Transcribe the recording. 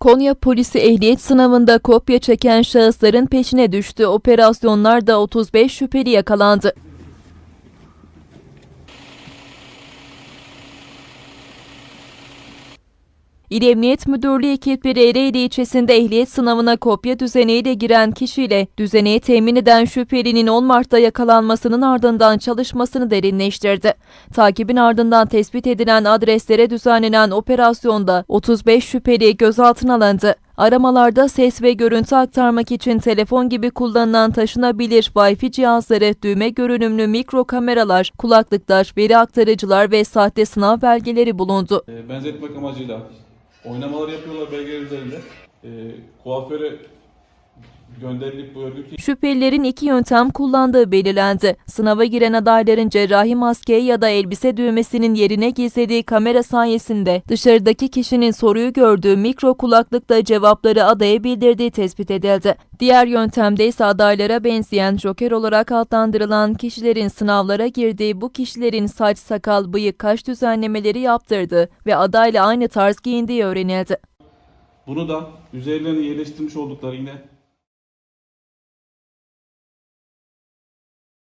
Konya polisi ehliyet sınavında kopya çeken şahısların peşine düştü. Operasyonlarda 35 şüpheli yakalandı. İl Emniyet Müdürlüğü ekipleri Ereğli ilçesinde ehliyet sınavına kopya düzeneğiyle giren kişiyle düzeneği temin eden şüphelinin 10 Mart'ta yakalanmasının ardından çalışmasını derinleştirdi. Takibin ardından tespit edilen adreslere düzenlenen operasyonda 35 şüpheli gözaltına alındı. Aramalarda ses ve görüntü aktarmak için telefon gibi kullanılan taşınabilir Wi-Fi cihazları, düğme görünümlü mikro kameralar, kulaklıklar, veri aktarıcılar ve sahte sınav belgeleri bulundu. E, benzetmek amacıyla oynamalar yapıyorlar belgeler üzerinde. E, kuaföre gönderilip bu örgüt Şüphelilerin iki yöntem kullandığı belirlendi. Sınava giren adayların cerrahi maske ya da elbise düğmesinin yerine gizlediği kamera sayesinde dışarıdaki kişinin soruyu gördüğü mikro kulaklıkla cevapları adaya bildirdiği tespit edildi. Diğer yöntemde ise adaylara benzeyen joker olarak adlandırılan kişilerin sınavlara girdiği bu kişilerin saç, sakal, bıyık, kaş düzenlemeleri yaptırdığı ve adayla aynı tarz giyindiği öğrenildi. Bunu da üzerlerine yerleştirmiş oldukları yine